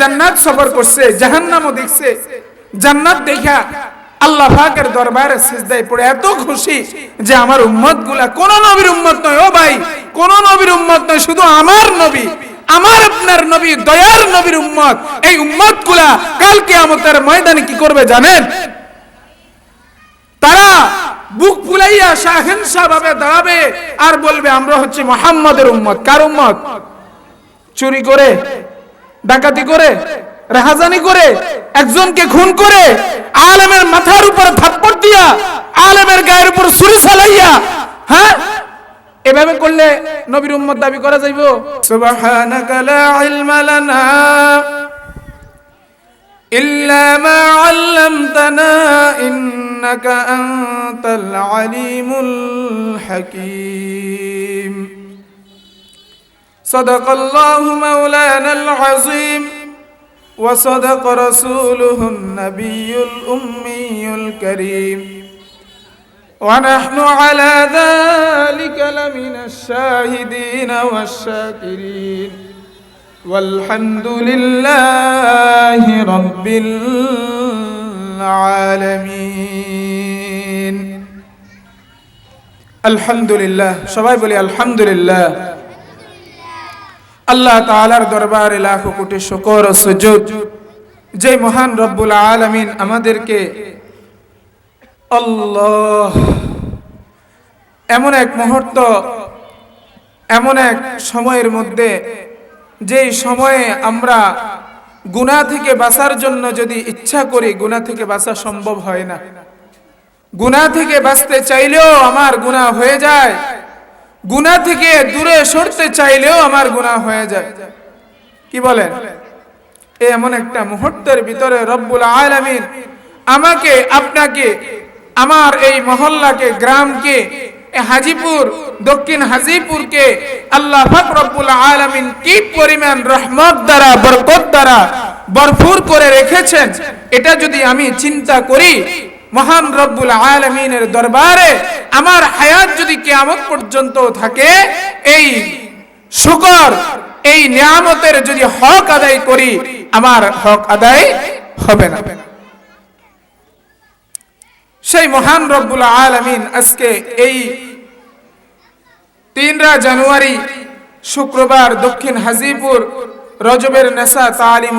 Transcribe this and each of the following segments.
জান্নাত সফর করছে, জাহান্নামও দেখছে। জান্নাত দেখা আল্লাহ পাকের দরবারে সিজদায় পড়ে। এত খুশি যে আমার উম্মতগুলা কোন নবীর উম্মত নয়, ও ভাই, কোন নবীর উম্মত নয়, শুধু আমার নবী, আমার আপনার নবী, দয়ার নবীর উম্মত। এই উম্মতগুলা কালকে আমাদের ময়দানে কি করবে জানেন? তারা বুক ফুলাইয়া শাহেনশা ভাবে দাঁড়াবে আর বলবে, আমরা হচ্ছে মোহাম্মদের উম্মত। কার উম্মত? চুরি করে। ডাকাতি করে, রেহাজানি করে, একজনকে খুন করে, আলেমের মাথার উপর থাপ্পড় দিয়া, আলেমের গায়ের উপর ছুরি চালাইয়া হ্যাঁ? এভাবে করলে নবীর উম্মত দাবি করা যাইব। সুবহানাক লা ইলমা লানা ইল্লা মা আল্লামতানা ইন্নাকা আনতাল আলিমুল হাকীম। صدق الله مولانا العظيم وصدق رسوله النبي الأمي الكريم ونحن على ذلك لمن الشاهدين والشاكرين والحمد لله رب العالمين الحمد لله شباب الحمد لله আল্লাহ তাআলার দরবারে লাখো কোটি শুকর ও সুজুদ। যে মহান রব্বুল আলামিন আমাদেরকে এমন এক মুহূর্ত, এমন এক সময়ের মধ্যে, যেই সময়ে আমরা গুনাহ থেকে বাঁচার জন্য যদি ইচ্ছা করি গুনাহ থেকে বাঁচা সম্ভব হয় না। গুনাহ থেকে বাঁচতে চাইলেও আমার গুনাহ হয়ে যায়। গুনাহ থেকে দূরে সরতে চাইলেও আমার গুনাহ হয়ে যায়। কি বলেন? এমন একটা মুহূর্তের ভিতরে রব্বুল আলামিন আমাকে, আপনাকে, আমার এই মহল্লাকে, গ্রামকে হাজিপুর, দক্ষিণ হাজিপুরকে আল্লাহ পাক রব্বুল আলামিন কি পরিমাণ রহমত দ্বারা, বরকত দ্বারা ভরপুর করে রেখেছেন, এটা যদি আমি চিন্তা করি মহান রব্বুল আলামিনের দরবারে আমার হায়াত যদি কিয়ামত পর্যন্ত থাকে, এই শুকর, এই নিয়ামতের যদি হক আদায় করি, আমার হক আদায় হবে না। সেই মহান রব্বুল আলামিন আজকে এই তিনরা জানুয়ারি, শুক্রবার দক্ষিণ হাজিপুর রজবের নেশা তালিম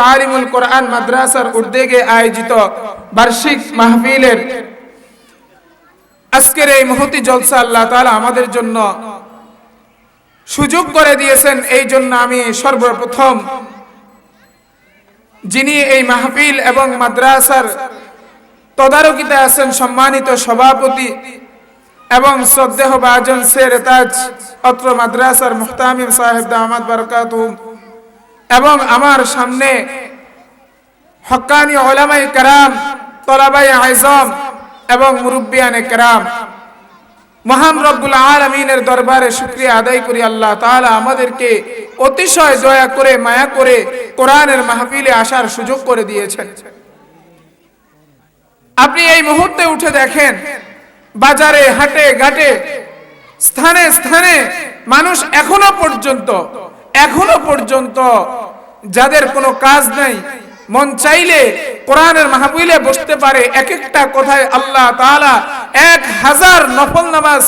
তালিমুল কোরআন মাদ্রাসার উদ্যোগে আয়োজিত বার্ষিক মাহফিলের আজকের এই মহতি জলসা আল্লাহ তাআলা আমাদের জন্য সুযোগ করে দিয়েছেন। এই জন্য আমি সর্বপ্রথম যিনি এই মাহফিল এবং মাদ্রাসার তদারকিতে আছেন সম্মানিত সভাপতি এবং শ্রদ্ধেহ বাজন শের তাজ অত্র মাদ্রাসার মুহতামিম সাহেব দামাদ বরকাত এবং আমার সামনে হক্কানি ওলামাই কারাম তলাবাই এবং মুরব্বিয়ানে কারাম। মহান রব্বুল আলমিনের দরবারে আদায় করি আল্লাহ তাআলা আমাদেরকে অতিশয় দয়া করে, মায়া করে কোরআনের মাহফিলে আসার সুযোগ করে দিয়েছেন। আপনি এই মুহূর্তে উঠে দেখেন, বাজারে, হাটে, ঘাটে, স্থানে স্থানে মানুষ এখনও পর্যন্ত এখনও পর্যন্ত যাদের কোনো কাজ নাই, মন চাইলে কোরআনের মাহফিলে বসতে পারে। এক একটা কথায় আল্লাহ তাআলা এক হাজার নফল নামাজ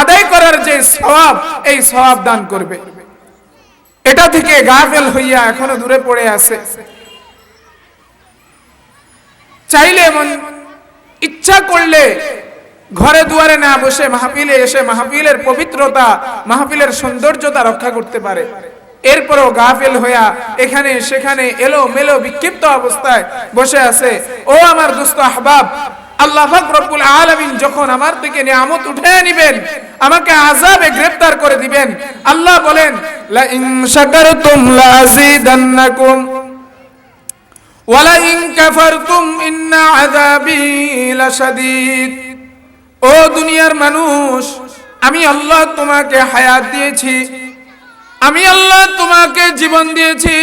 আদায় করার যে সওয়াব, এই সওয়াব দান করবে। এটা থেকে গাফেল হইয়া এখনও দূরে পড়ে আছে। চাইলে মন ইচ্ছা করলে ঘরে দুয়ারে না বসে মাহফিলে এসে মাহফিলের পবিত্রতা, মাহফিলের সৌন্দর্যতা রক্ষা করতে পারে। এরপরও গাফেল হইয়া এখানে, সেখানে এলো মেলো বিক্ষিপ্ত অবস্থায় বসে আছে। ও আমার দুস্থ আহবাব, আল্লাহ রব্বুল আলামিন যখন আমার থেকে নিয়ামত উঠে নেবেন, আমাকে আযাবে গ্রেফতার করে দিবেন, আল্লাহ বলেন লা ইন শাকারতুম লা আযীদান্নাকুম ওয়ালা ইন কাফারতুম ইন্না আযাবি লাশাদীদ। ও দুনিয়ার মানুষ, আমি আল্লাহ তোমাকে হায়াত দিয়েছি। আমি আল্লাহ তোমাকে জীবন দিয়েছি।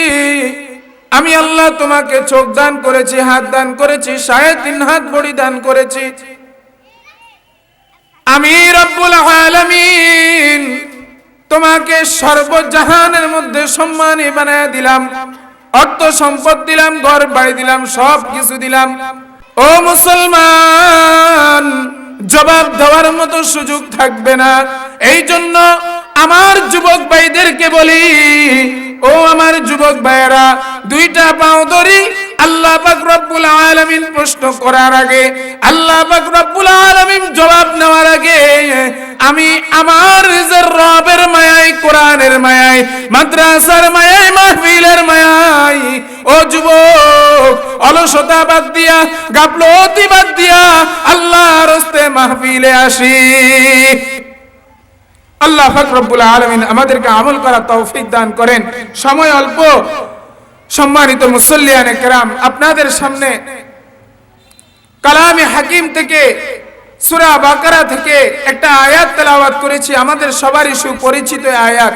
আমি আল্লাহ তোমাকে চোখ দান করেছি, হাত দান করেছি, সাড়ে তিন হাত বড়ি দান করেছি। আমি রব্বুল আলামিন তোমাকে সর্বজাহানের মধ্যে সম্মানী বানায় দিলাম, অর্থ সম্পদ দিলাম, ঘর বাড়ি দিলাম, সব কিছু দিলাম। ও মুসলমান, জবাব দেওয়ার মতো সুযোগ থাকবে না। এই জন্য আমার যুবক ভাইদেরকে বলি, ও আমার যুবক ভাইয়েরা, দুইটা পাও ধরি, আল্লাহ পাক রব্বুল আলামিন প্রশ্ন করার আগে, আল্লাহ পাক রব্বুল আলামিন জবাব নেওয়ার আগে, আমি আমার রবের মায়ায়, কোরআনের মায়ায়, মাদ্রাসার মায়ায়, মাহফিলের মায়ায়, ও যুবক, অলসতা বাদ দিয়া, গাফলতি বাদ দিয়া, আল্লাহর হস্তে মাহফিলে আসি। আল্লাহ ফাকরবুল আলমিন আমাদেরকে আমল করা তৌফিক দান করেন। সময় অল্প। সম্মানিত মুসল্লিয়ানে কেরাম, আপনাদের সামনে কালামে হাকিম থেকে, সুরা বাকারা থেকে একটা আয়াত তেলাওয়াত করেছি। আমাদের সবারই সুপরিচিত আয়াত।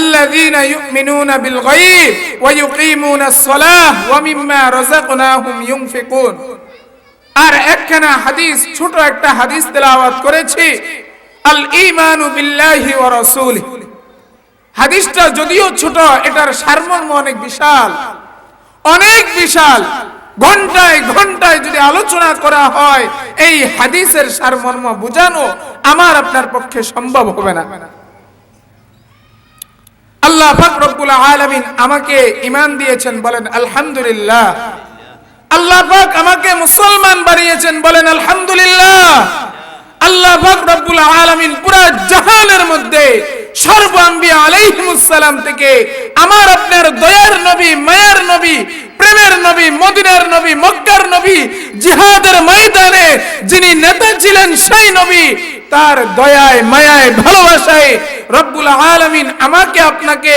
الذين يؤمنون بالغيب ويقيمون الصلاة ومما رزقناهم ينفقون আর একখানা হাদিস, ছোট একটা হাদিস তেলাওয়াত করেছি। আল ঈমানু বিল্লাহি হাদিসটা যদিও ছোট, এটার সারমর্ম অনেক বিশাল। অনেক বিশাল। ঘন্টায় ঘন্টায় যদি আলোচনা করা হয়, এই হাদিসের সারমর্ম বোঝানো আমার আপনার পক্ষে সম্ভব হবে না। আল্লাহ পাক আমাকে ঈমান দিয়েছেন বলেন, আলহামদুলিল্লাহ। আল্লাহ আমাকে মুসলমান বানিয়েছেন বলেন, আলহামদুলিল্লাহ। আল্লাহ রব্বুল আলামিন পুরা জাহানের মধ্যে সর্ব আম্বিয়া আলাইহিমুসসালাম থেকে আমার আপনার দয়ার নবী, মায়ার নবী, প্রেমের নবী, মদিনার নবী, মক্কার নবী, জিহাদের ময়দানে যিনি নেতা ছিলেন সেই নবী, তার দয়ায়, মায়ায়, ভালোবাসায় রব্বুল আলামিন আমাকে, আপনাকে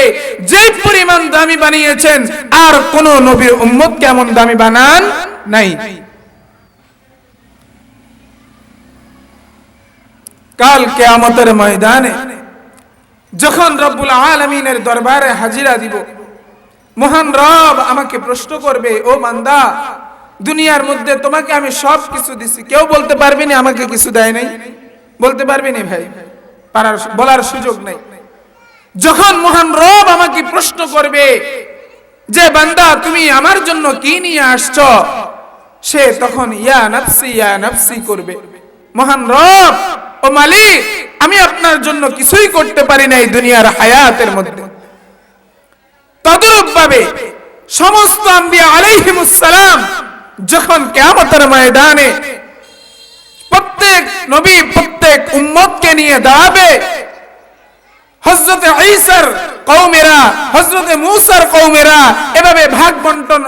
যে পরিমাণ দামি বানিয়েছেন, আর কোন নবীর উম্মত কেমন দামি বানান নাই। কাল কেয়ামতের ময়দানে যখন রব্বুল আলমিনের দরবারে হাজিরা দিব, মহান রব আমাকে প্রশ্ন করবে, ও মান্দা দুনিয়ার মধ্যে তোমাকে আমি সব কিছু দিছি, কেউ বলতে পারবি না আমাকে কিছু দেয় নাই? বলতে পারবি না ভাই, পারার বলার সুযোগ নেই। যখন মহান রব আমাকে প্রশ্ন করবে যে, বান্দা, তুমি আমার জন্য কি নিয়ে আসছ? সে তখন ইয়া নফসি ইয়া নফসি করবে। মহান রব ও মালিক, আমি আপনার জন্য কিছুই করতে পারি না এই দুনিয়ার হায়াতের মধ্যে। তদরূপ ভাবে সমস্ত আম্বিয়া আলাইহিমুসসালাম যখন কিয়ামতের ময়দানে প্রত্যেক নবী, প্রত্যেক উম্মতকে নিয়ে দাঁড়াবে হজরতে ঈসার কৌমেরা হজরতে মুসার কৌমেরা এভাবে ভাগ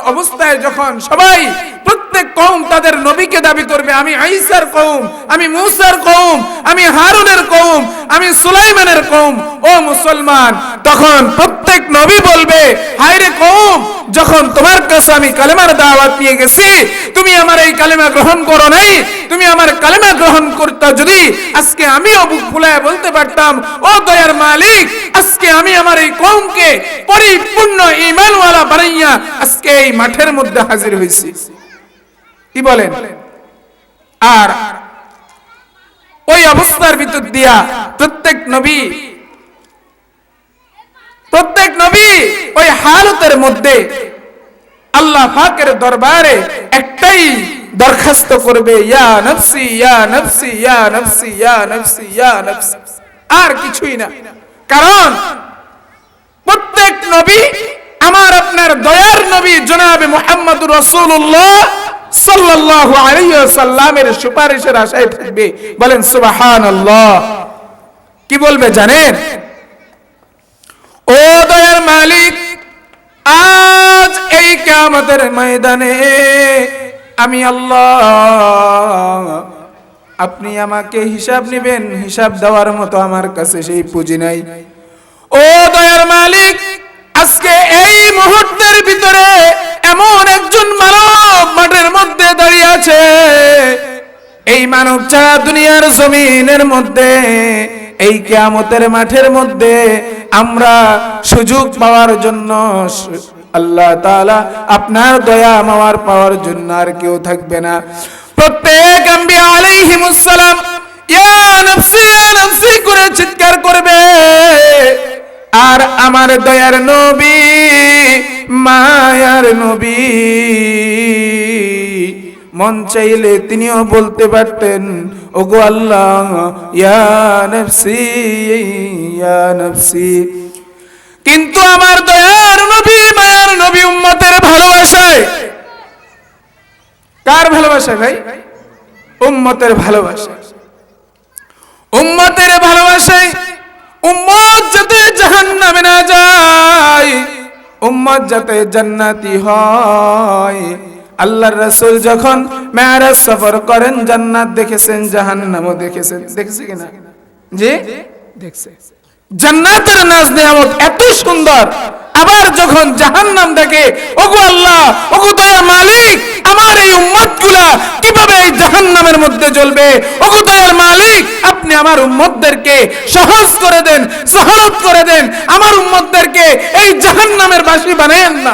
অবস্থায় যখন সবাই প্রত্যেক কৌম তাদের নবীকে দাবি করবে, আমি আইসার কৌম আমি মুসার কৌম আমি হারুনের কৌম আমি সুলাইমানের কৌম ও মুসলমান তখন প্রত্যেক নবী বলবে, হায়রে কৌম, যখন তোমার কাছে আমি কালেমার দাওয়াত নিয়ে গেছি, তুমি আমার এই কালেমা গ্রহণ করো নাই, তুমি আমার কালেমা গ্রহণ করতে যদি আজকে আমিও বুক ফুলায় বলতে পারতাম, ও দয়ার মালিক, আজকে আমি আমার এই কৌমকে পরিপূর্ণ ইমানওয়ালা বানাইয়া আজকে এই মাঠের মধ্যে হাজির হয়েছি কি বলেন? আর ওই অবস্থার ভিতর দিয়া প্রত্যেক নবী প্রত্যেক নবী ওই হালতের মধ্যে আল্লাহ পাকের দরবারে একটাই দরখাস্ত করবে, ইয়া নফসি ইয়া নফসি ইয়া নফসি ইয়া নফসি ইয়া নফসি। আর কিছুই না। কারণ প্রত্যেক নবী আমার আপনার দয়ার নবী জনাবে মুহাম্মদুর রাসূলুল্লাহ সাল্লাল্লাহু আলাইহি ওয়াসাল্লামের সুপারিশের আশায় থাকবে। বলেন, সুবহানাল্লাহ। কি বলবে জানেন? ও দয়ার মালিক, আজ এই কিয়ামতের ময়দানে আমি আল্লাহ, আপনি আমাকে হিসাব নেবেন, হিসাব দেওয়ার মতো আমার কাছে সেই পুঁজি নাই। ও দয়ার মালিক, আজকে এই মুহূর্তের ভিতরে এমন একজন মানব মাঠের মধ্যে দাঁড়িয়ে আছে। এই মানব ছাড়া দুনিয়ার জমিনের মধ্যে এই কেয়ামতের মাঠের মধ্যে আমরা সুযোগ পাওয়ার জন্য আল্লাহ তাআলা আপনার দয়া, মাওয়ার পাওয়ার জন্য আর কেউ থাকবে না। প্রত্যেক করে চিৎকার করবে। আর আমার দয়ার নবী, মায়ার নবী। মন চাইলে তিনিও বলতে পারতেন, ওগো আল্লাহ, ইয়া নফসি কিন্তু আমার দয়ার নবী, মায়ার নবী উম্মতের ভালোবাসায় কার ভালোবাসায় ভাই? উম্মতের ভালোবাসায় উম্মতের ভালোবাসায় উম্মত যাতে জাহান্নামে না যায়, উম্মত যাতে জান্নাতি হয়। আল্লাহর রাসূল যখন মেরাজ সফর করেন, জান্নাত দেখেছেন, জাহান্নামও দেখেছেন। দেখেছে কিনা? জি? দেখছে। জান্নাতের নাজ নিয়ামত এত সুন্দর। আবার যখন জাহান্নাম দেখে, ওগো আল্লাহ, ওগো দয়া মালিক, আমার এই উম্মতগুলা কীভাবে এই জাহান্নামের মধ্যে জ্বলবে? ওগো দয়ার মালিক, আপনি আমার উম্মতদেরকে সহজ করে দেন সহলত করে দেন। আমার উম্মতদেরকে এই জাহান্নামের বাসী বানায়েন না।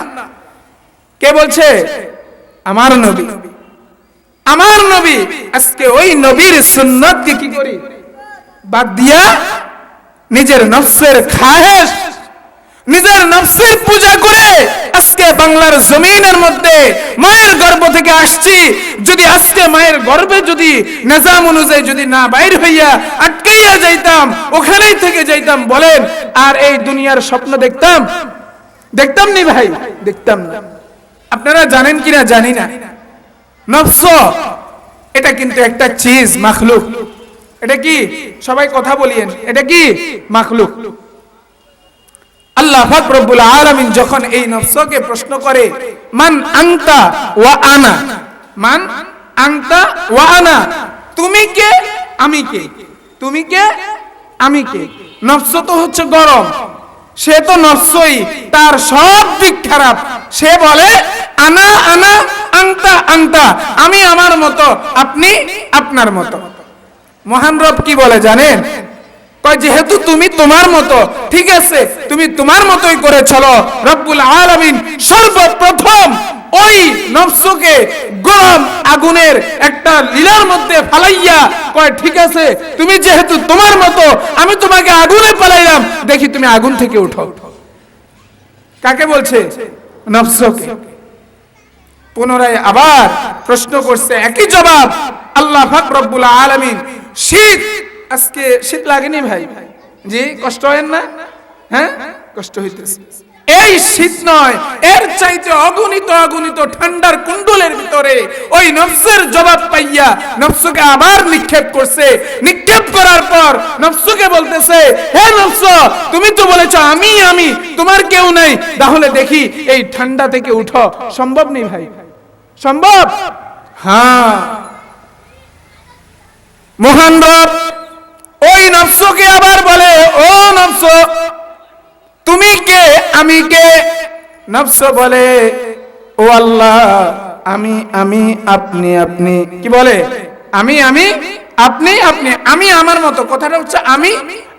কে বলছে? আমার নবী। আমার নবী, আজকে ওই নবীর সুন্নতকে কি করি? বাদ দিয়া নিজের নফসের খাহেশ, নিজের নফসের পূজা করে আজকে বাংলার জমিনের মধ্যে মায়ের গর্ভ থেকে আসছি। যদি আজকে মায়ের গর্ভে যদি নিজাম অনুযায়ী যদি না বাইর হইয়া আটকাইয়া যাইতাম, ওখানেই থেকে যাইতাম, বলেন, আর এই দুনিয়ার স্বপ্ন দেখতাম? দেখতাম নি ভাই? দেখতাম না। আপনারা জানেন কিনা জানি না। নফস, এটা কিন্তু একটা চিজ মাখলুক। এটা কি? সবাই কথা বলিয়েন। এটা কি? মাখলুক। আল্লাহ পাক রব্বুল আলামিন যখন এই নফসকে প্রশ্ন করে, মান আনতা ওয়া আনা? মান আনতা ওয়া আনা? তুমি কে? আমি কে? তুমি কে? আমি কে? নফস তো হচ্ছে গরম। সে তো নশ্বই তার সব দিক খারাপ। সে বলে, আনা আনা আংতা আংতা আমি আমার মতো, আপনি আপনার মতো। মহান রব কি বলে জানেন? যেহেতু তুমি তোমার মতো, ঠিক আছে, তুমি তোমার মতোই করে চলো। রব্বুল আলমিন সর্বপ্রথম ওই নফসকে গরম আগুনের একটা লীলার মধ্যে ফালাইয়া কয়, ঠিক আছে, তুমি যেহেতু তোমার মতো, আমি তোমাকে আগুনে পালাইলাম দেখি তুমি আগুন থেকে উঠো। কাকে বলছে? নফসকে। পুনরায় আবার প্রশ্ন করছে, একই জবাব আল্লাহ পাক রব্বুল আলামিন। শীত, আজকে শীত লাগেনি ভাই? জি, কষ্ট হয় না? হ্যাঁ? কষ্ট হইতেছে। এই শীত নয়, এর চাইতে অগণিত অগণিত ঠান্ডার কুণ্ডলের ভিতরে ওই নফসের জবাব পাইয়া নফসকে আবার নিক্ষেপ করছে। নিক্ষেপ করার পর নফসকে বলতেছে, হে নফস, তুমি তো বলেছ আমি আমি, তোমার কেউ নাই। তাহলে দেখি এই ঠান্ডা থেকে উঠো। সম্ভব নেই ভাই? সম্ভব? হ্যাঁ। মহান রব, ওই নফসকে আবার বলে, ও নফস তুমি কে? আমি কে? নফস বলে, ও আল্লাহ, আমি আমি, আপনি আপনি। কি বলে? আমি আমি, আপনি আপনি। আমি আমার মতো। কথাটা হচ্ছে, আমি,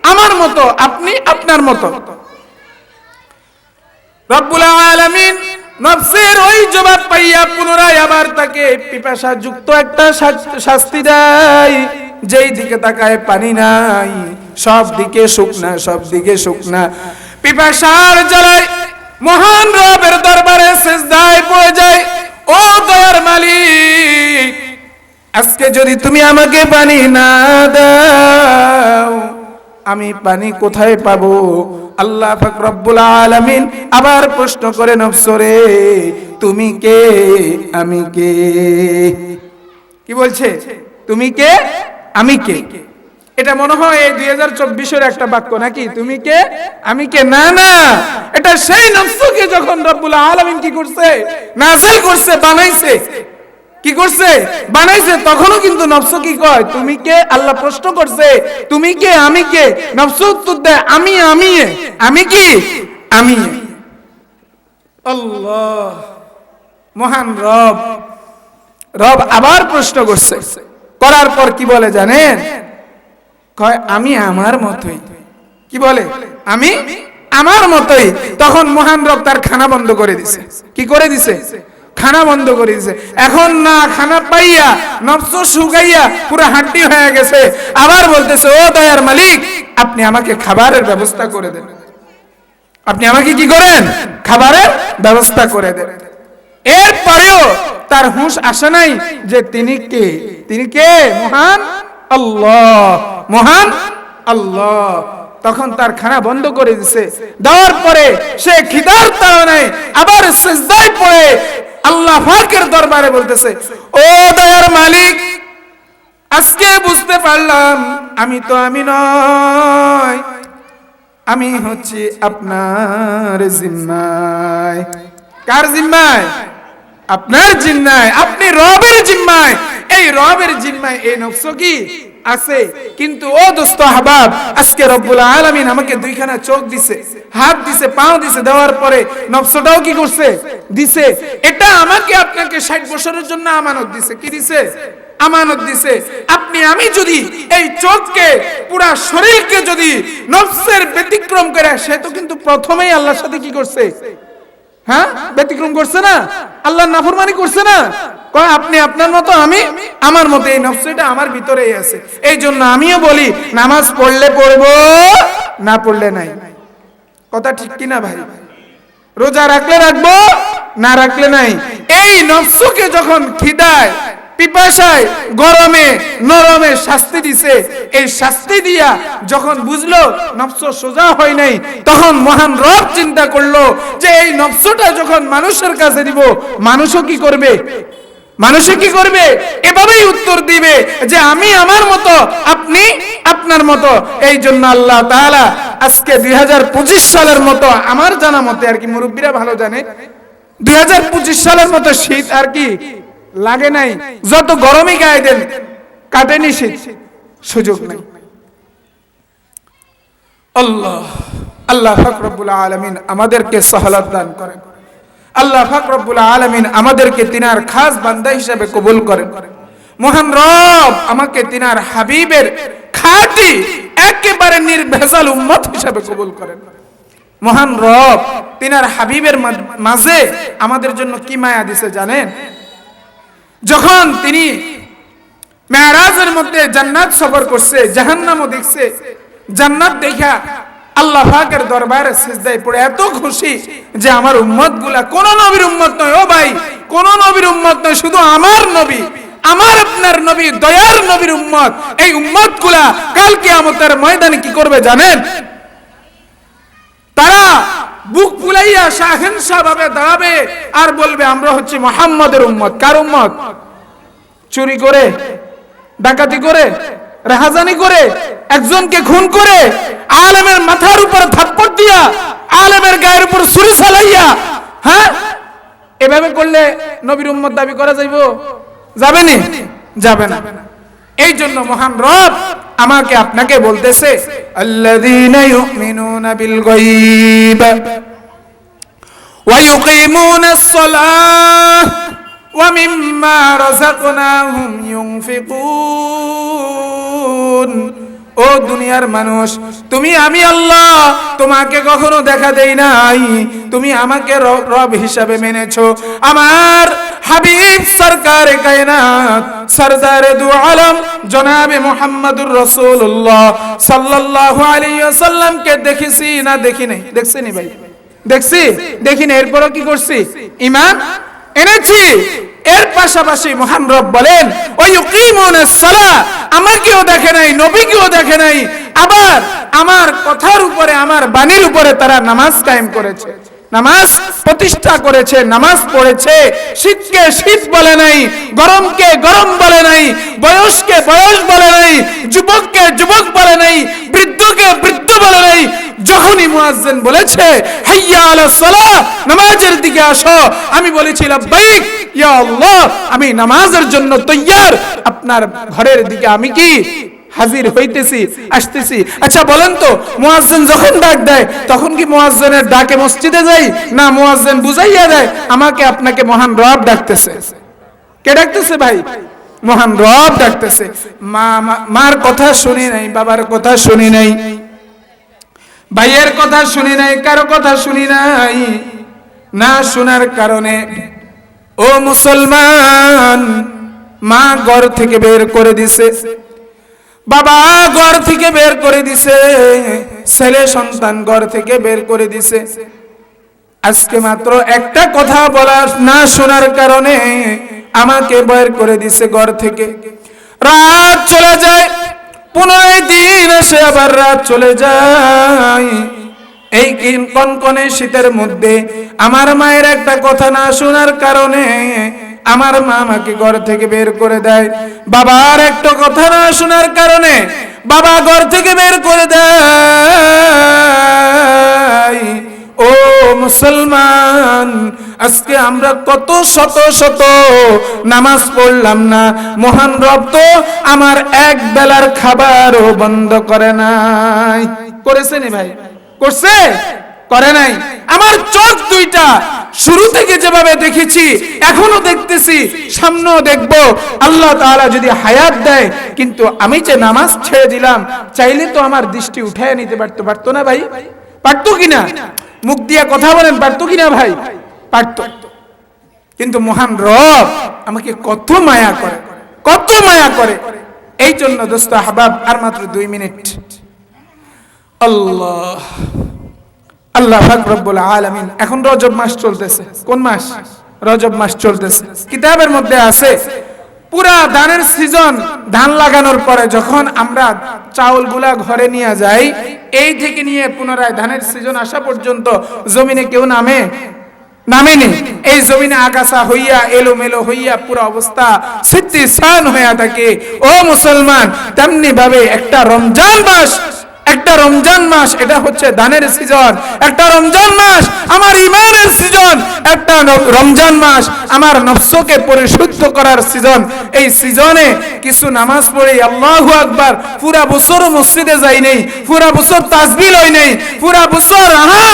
আমার মতো। আপনি, আপনার মতো। রব্বুল আলামিন নফসের ওই জবাব পাইয়া পুনরায় আবার তাকে পিপাসা যুক্ত একটা শাস্তি দেয়। যেই দিকে তাকায় পানি নাই, সব দিকে শুকনা সব দিকে শুকনা পিপাসার জ্বালায় মহান রবের দরবারে সেজদায় পড়ে যায়। ও দয়ার মালিক, আজকে যদি তুমি আমাকে পানি না দাও, আমি পানি কোথায় পাবো? আল্লাহ রব্বুল আলামিন আবার প্রশ্ন করে নফসরে তুমি কে? আমি কে? কি বলছে? তুমি কে? আমি কে? এটা মনে হয় এই দুই হাজার চব্বিশের একটা বাক্য নাকি? তুমি কে? আমি কে? না না। এটা সেই নফসকে যখন রব্বুল আলামিন কি করছে? নাজিল করছে, বানাইছে। কি করছে? বানাইছে। তখনও কিন্তু নফস কি কয়? তুমি কে? আল্লাহ প্রশ্ন করছে, তুমি কে? আমি কে? নফস উত্তর দেয়, আমি আমি আমি কি? আমি আল্লাহ। মহান রব। রব আবার প্রশ্ন করছে। করার পর কি বলে জানেন? কয়, আমি আমার মতোই। কি বলে? আমি আমার মতোই। তখন মহান রব তার খানা বন্ধ করে দিছে। কি করে দিছে? খানা বন্ধ করে দিছে। এখন না, খানা পাইয়া, নফস শুকাইয়া পুরো হাড্ডি হয়ে গেছে। আবার বলতেছে, ও দয়ার মালিক, আপনি আমাকে খাবারের ব্যবস্থা করে দেন। আপনি আমাকে কি করেন? খাবারের ব্যবস্থা করে দেন। এরপরেও তার হুঁশ আসে নাই যে তিনি কে? তিনি কে? মহান আল্লাহ, মহান আল্লাহ। তখন তার খানা বন্ধ করে দিছে। দেওয়ার পরে সে খিদার তাড়নায় আবার সেজদায় পড়ে। আল্লাহ ফাকের দরবারে বলতেছে, ও দয়ার মালিক, আজকে বুঝতে পারলাম আমি তো আমি নয়। আমি হচ্ছি আপনার জিম্মায়। কার জিম্মায়? আপনার জিম্মায়। আপনি রবের জিম্মায়। এই রবের জিম্মায় এই নফস কি? আছে। কিন্তু ও দোস্ত হাবাব আজকে রব্বুল আলামিন আমাকে দুইখানা চোখ দিছে, হাত দিছে, পাও দিছে, দেওয়ার পরে নফসটাও কি করছে? দিছে। এটা আমাকে আপনাকে ষাট বছরের জন্য আমানত দিছে। কি দিছে? আমানত দিছে। আপনি, আমি যদি এই চোখকে, পুরা শরীরকে যদি নফসের ব্যতিক্রম করে, সে তো কিন্তু প্রথমেই আল্লাহর সাথে কি করছে? হ্যাঁ? ব্যতিক্রম করছে না? আল্লাহ নাফরমানি করছে না? কয়, আপনি আপনার মতো, আমি আমার মতো। এই নফসটা আমার ভিতরেই আছে। এই জন্য আমিও বলি, নামাজ পড়লে পড়ব, না পড়লে নাই। কথা ঠিক কিনা ভাই? রোজা রাখলে রাখব, না রাখলে নাই। এই নফসকে যখন খিদায় পিপাসায়, গরমে, নরমে শাস্তি দিছে। এই শাস্তি দিয়া যখন বুঝলো নফস সোজা হয় নাই, তখন মহান রব চিন্তা করল যে এই নফসটা যখন মানুষের কাছে দিব, মানুষও কি করবে? মানুষে কি করবে? এভাবেই উত্তর দিবে যে আমি আমার মতো, আপনি আপনার মতো। এই জন্য আল্লাহ তাআলা আজকে দুই হাজার পঁচিশ সালের মতো আমার জানা মতে আর কি মুরব্বীরা ভালো জানে, দুই হাজার পঁচিশ সালের মতো শীত আর কি লাগে নাই। যত গরমই গায়ে দেন কাটেনি শীত সুযোগ নাই। আল্লাহ আল্লাহ ফাকরবুল আলমিন আমাদেরকে সহলত দান করেন। আল্লাহ ফাকরবুল আলমিন আমাদেরকে তিনার খাস বান্দা হিসাবে কবুল করেন। মহান রব আমাকে তিনার হাবিবের খাঁটি, একেবারে নির্ভেজাল উম্মত হিসাবে কবুল করেন। মহান রব তিনার হাবিবের মাঝে আমাদের জন্য কি মায়া দিছে জানেন? যখন তিনি মেয়ারাজের মধ্যে জান্নাত সফর করছে, জাহান্নামও দেখছে, জান্নাত দেখা আল্লাহ পাকের দরবারে সিজদায় পড়ে, এত খুশি যে আমার উম্মতগুলা কোন নবীর উম্মত নয়, ও ভাই, কোন নবীর উম্মত নয়, শুধু আমার নবী, আমার আপনার নবী, দয়ার নবীর উম্মত, এই উম্মতগুলা কালকে আমাদের ময়দানে কি করবে জানেন? তারা বুক ফুলাইয়া শাহেনশা ভাবে দাঁড়াবে আর বলবে, আমরা হচ্ছে মোহাম্মদের উম্মত। কার উম্মত? চুরি করে, ডাকাতি করে, রাহাজানি করে, একজনকে খুন করে, আলেমের মাথার উপর থাপ্পড় দিয়া, আলেমের গায়ের উপর ছুরি চালাইয়া হ্যাঁ? এভাবে করলে নবীর উম্মত দাবি করা যাইব? যাবে নি? যাবে না। এই জন্য মহান রব আমাকে আপনাকে বলতেছে আল্লাযীনা ইউমিনুনা বিল গায়ব ওয়া ইউকিমুনাস সালাহ ওয়া মিম্মা রাযাকনাহুম ইউনফিকুন। ও দুনিয়ার মানুষ, তুমি আমি আল্লাহ, তোমাকে কখনো দেখা দেই নাই। তুমি আমাকে রব হিসাবে মেনেছো। আমার হাবিব সরকার কায়নাত, সরদার দু আলম, জনাবে মোহাম্মদুর রসুল্লাহ সাল্লাল্লাহু আলাইহি ওয়াসাল্লামকে দেখেছি না দেখি নাই? দেখছেনি ভাই? দেখছি? দেখি না? এরপরও কি করছি? ইমান এনেছি? এর পাশাপাশি মহান রব বলেন ওই সালা কেউ দেখে নাই নবী কেউ দেখে নাই, আবার আমার কথার উপরে, আমার বাণীর উপরে তারা নামাজ কায়েম করেছে। নামাজ প্রতিষ্ঠা করেছে, নামাজ পড়েছে। শীতকে শীত বলে নাই, গরমকে গরম বলে নাই, বয়সকে বয়স বলে নাই, যুবককে যুবক বলে নাই, বৃদ্ধকে বৃদ্ধ বলে নাই। যখনই মুয়াজ্জিন বলেছে, হাইয়া আলা সালাহ নামাজের দিকে আসো, আমি বলেছি, লাব্বাইক, ইয়া আল্লাহ, আমি নামাজের জন্য তৈয়ার। আপনার ঘরের দিকে আমি কি হাজির হইতেছি, আসতেছি। আচ্ছা বলেন তো, মুয়াজ্জিন যখন ডাক দেয়, তখন কি মুয়াজ্জিনের ডাকে মসজিদে যাই? না, মুয়াজ্জিন বুঝাইয়া দেয়, আমাকে আপনাকে মহান রব ডাকতেছে। কে ডাকতেছে ভাই? মহান রব ডাকতেছে। মা মার কথা শুনি নাই, বাবার কথা শুনি নাই, ভাইয়ের কথা শুনি নাই, কারও কথা শুনি নাই। না শোনার কারণে, ও মুসলমান, মা ঘর থেকে বের করে দিছে। বাবা ঘর থেকে বের করে দিছে। ছেলে সন্তান ঘর থেকে বের করে দিছে। আজকে মাত্র একটা কথা বলার না শোনার কারণে আমাকে বের করে দিছে ঘর থেকে। রাত চলে যায় পনেরো দিন এসে আবার রাত চলে যায়। এই কিন- কনকনে শীতের মধ্যে আমার মায়ের একটা কথা না শোনার কারণে আমার মা আমাকে ঘর থেকে বের করে দেয়। বাবার একটা কথা না শোনার কারণে বাবা ঘর থেকে বের করে দেয়। ও মুসলমান, আজকে আমরা কত শত শত নামাজ পড়লাম না। মহান রব তো আমার এক বেলার খাবারও বন্ধ করে নাই। করেছে নি ভাই? করছে? করে নাই। আমার চোখ দুইটা শুরু থেকে যেভাবে দেখেছি, এখনও দেখতেছি, সামনেও দেখব। আল্লাহ তাআলা যদি হায়াত দেয়, কিন্তু আমি যে নামাজ ছেড়ে দিলাম, চাইলে তো আমার দৃষ্টি উঠায় নিতে পারতো পারতো না ভাই? পারতো কিনা? মুখ দিয়ে কথা বলেন, পারতো কিনা ভাই? পারতো। কিন্তু মহান রব আমাকে কত মায়া করে, কত মায়া করে। এই জন্য দোস্ত হাবাব, আর মাত্র দুই মিনিট। আল্লাহ। আল্লাহ পাক রব্বুল আলামিন। এখন রজব মাস চলতেছে। কোন মাস? রজব মাস চলতেছে। কিতাবের মধ্যে আছে, পুরা ধানের সিজন ধান লাগানোর পরে যখন আমরা চাউলগুলা ঘরে নিয়ে যাই, এই থেকে নিয়ে পুনরায় ধানের সিজন আসা পর্যন্ত জমিনে কেউ নামে? নামেনি। এই জমিনে আগাছা হইয়া, এলোমেলো হইয়া পুরো অবস্থা সিদ্ধি সান হইয়া থাকে। ও মুসলমান তেমনি ভাবে একটা রমজান মাস একটা রমজান মাস, এটা হচ্ছে দানের সিজন একটা রমজান মাস, আমার ইমানের সিজন একটা রমজান মাস, আমার নফসকে পরিশুদ্ধ করার সিজন এই সিজনে কিছু নামাজ পড়ে আল্লাহু আকবার, পুরা বছর মসজিদে যাই নেই, পুরা বছর তাসবিহ লই নেই, পুরা বছর, আহা,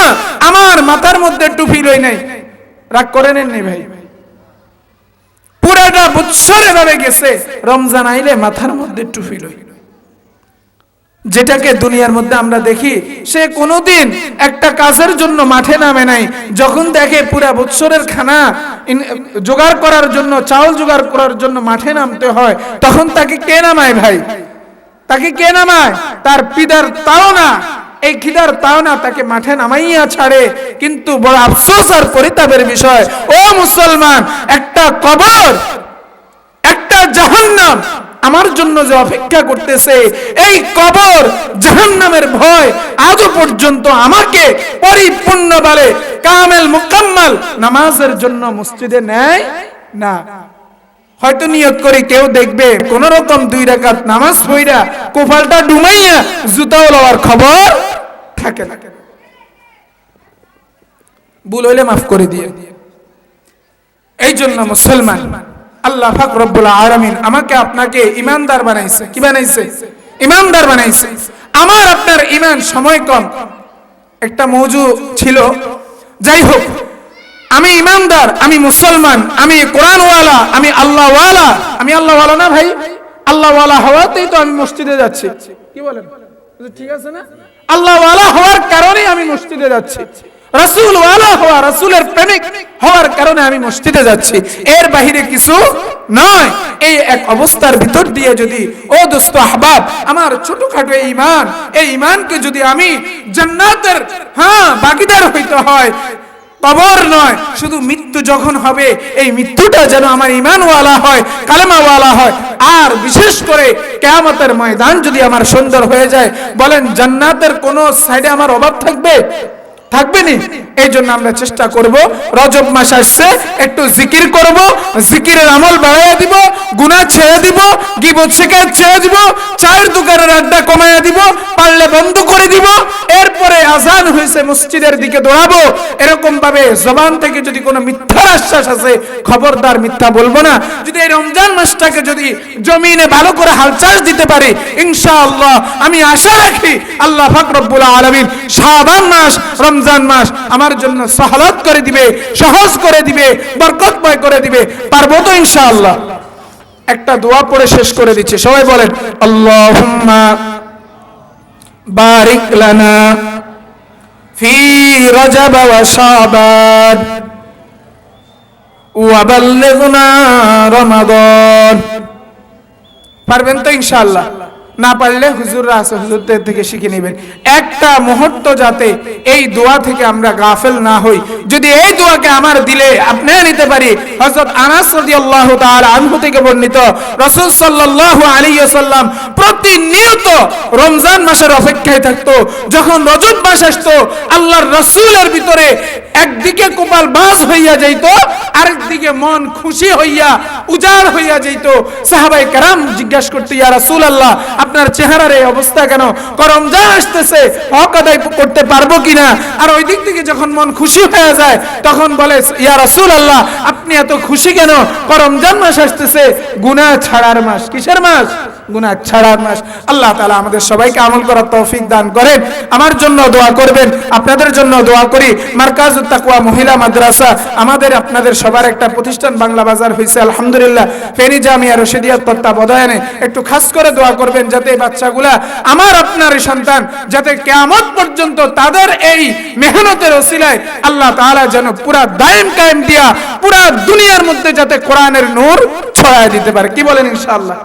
আমার মাথার মধ্যে টুপি লই নেই। রাগ করে নেননি ভাই? পুরাটা বৎসর এভাবে গেছে, রমজান আইলে মাথার মধ্যে টুপি লই। যেটাকে দুনিয়ার মধ্যে আমরা দেখি, সে কোনোদিন একটা কাজের জন্য মাঠে নামে নাই। যখন দেখে পুরা বৎসরের খানা জোগাড় করার জন্য, চাউল জোগাড় করার জন্য মাঠে নামতে হয়, তখন তাকে কে নামায় ভাই? তাকে কে নামায়? তার পিতার তাও না এই খিদার তাও না তাকে মাঠে নামাইয়া ছাড়ে। কিন্তু বড় আফসোস আর পরিতাপের বিষয়, ও মুসলমান, একটা কবর, একটা জাহান্নাম আমার জন্য যে অপেক্ষা করতেছে, এই কবর জাহান্নামের ভয় আজও পর্যন্ত আমাকে পরিপূর্ণ বলে কামেল মুকাম্মাল নামাজের জন্য মসজিদে নেয় না। হয়তো নিয়ত করে কেউ দেখবে কোন রকম দুই রাকাত নামাজ পইরা কোফালটা ডুমাইয়া জুতাও লওয়ার খবর থাকে না। ভুল হইলে মাফ করে দিয়ে এই জন্য মুসলমান আল্লাহ পাক রব্বুল আমাকে আপনাকে ইমানদার বানাইছে। কি বানাইছে? ইমানদার বানাইছে। আমার আপনার ইমান সময় কম একটা মৌজু ছিল। যাই হোক, আমি ইমানদার আমি মুসলমান, আমি কোরআনওয়ালা, আমি আল্লাহওয়ালা। আমি আল্লাহওয়ালা না ভাই? আল্লাহওয়ালা হওয়াতেই তো আমি মসজিদে যাচ্ছি। কি বলেন? ঠিক আছে না? আল্লাহওয়ালা হওয়ার কারণেই আমি মসজিদে যাচ্ছি। রাসূল ওয়ালা হওয়া, রাসূলের প্রেমিক হওয়ার কারণে আমি মসজিদে যাচ্ছি। এর বাহিরে কিছু নয়। এই এক অবস্থার ভিতর দিয়ে যদি, ও দোস্ত আহবাব, আমার ছোটখাটো এই ইমান, এই ইমানকে যদি আমি জান্নাতের হ্যাঁ বাগিদার হইতে হয়, কবর নয়, শুধু মৃত্যু যখন হবে, এই মৃত্যুটা যেন আমার ইমানওয়ালা হয়, কালেমাওয়ালা হয়। আর বিশেষ করে কেয়ামতের ময়দান যদি আমার সুন্দর হয়ে যায়, বলেন জান্নাতের কোন সাইডে আমার অভাব থাকবে? থাকবে নি এই জন্য আমরা চেষ্টা করব, রজব মাস আসছে, একটু জিকির করব, জিকিরের আমল বাড়াইয়া দিব গুনাহ ছেড়ে দিব, গিবত শিকার ছেড়ে দিব, চায়ের দোকানের আড্ডা কমাইয়া দিব পারলে বন্ধ করে দিব, এরপরে আজান হয়েছে মসজিদের দিকে দৌড়াবো। এরকম ভাবে জবান থেকে যদি কোনো মিথ্যার আশ্বাস আছে খবরদার মিথ্যা বলব না। যদি এই রমজান মাসটাকে যদি জমিনে ভালো করে হালচাল দিতে পারি, ইনশাআল্লাহ, আমি আশা রাখি আল্লাহ ফাকরবুল আলমিন শাবান মাস রমজান মাস আমার জন্য সহলত করে দিবে, সহজ করে দিবে, বরকতময় করে দিবে, পারব তো ইনশাআল্লাহ। একটা দোয়া পড়ে শেষ করে দিচ্ছে, সবাই বলেন, আল্লাহুম্মা বারিক লানা ফি রজব ওয়া শাবান ওয়া বাল্লিগনা রমাদান। পারবেন তো ইনশাআল্লাহ? না পারলে হুজুররা আছে, হুজুরদের থেকে শিখে নেবেন। একটা মুহূর্ত যাতে এই দোয়া থেকে আমরা গাফেল না হই। যদি এই দোয়াকে আমার দিলে আপনি নিতে পারি। হযরত আনাস রাদিয়াল্লাহু তাআলা আনহু থেকে বর্ণিত, রাসূল সাল্লাল্লাহু আলাইহি ওয়াসাল্লাম প্রতিনিয়ত রমজান মাসের অপেক্ষায় থাকতো। যখন রজব মাস আসতো, আল্লাহর রাসূলের ভিতরে একদিকে কপাল বাজ হইয়া যাইত, আরেকদিকে মন খুশি হইয়া উজাড় হইয়া যাইত। সাহাবাই কারাম জিজ্ঞাসা করতে, ইয়া রাসূল আল্লাহ আপনার চেহারার এই অবস্থা কেন? করম যা আসতেছে, হক আদায় করতে পারব কিনা? আর ওই দিক থেকে যখন মন খুশি হয়ে যায়, তখন বলে, ইয়া রাসূল আল্লাহ আপনি এত খুশি কেন? রমজান মাস আসতেছে। গুনাহ ছাড়ার মাস। কিসের মাস? গুনাহ ছাড়ার মাস। আল্লাহ তাআলা আমাদের সবাইকে আমল করার তৌফিক দান করেন। আমার জন্য দোয়া করবেন। আপনাদের জন্য দোয়া করি। মার্কাজ তাকওয়া মহিলা মাদ্রাসা। আমাদের, আপনাদের সবার একটা প্রতিষ্ঠান বাংলা বাজার হয়েছে আলহামদুলিল্লাহ। ফেনী জামিয়া রশিদিয়ার তত্ত্বাবধানে একটু খাস করে দোয়া করবেন যাতে এই বাচ্চাগুলা, আমার আপনার সন্তান, যাতে কেমন পর্যন্ত তাদের এই মেহনতের ওসিলায় আল্লাহ তাআলা যেন পুরা দায়েম কায়েম দিয়া, পুরা দুনিয়ার মধ্যে যাতে কোরআনের নূর ছড়ায় দিতে পারে। কি বলেন ইনশাআল্লাহ?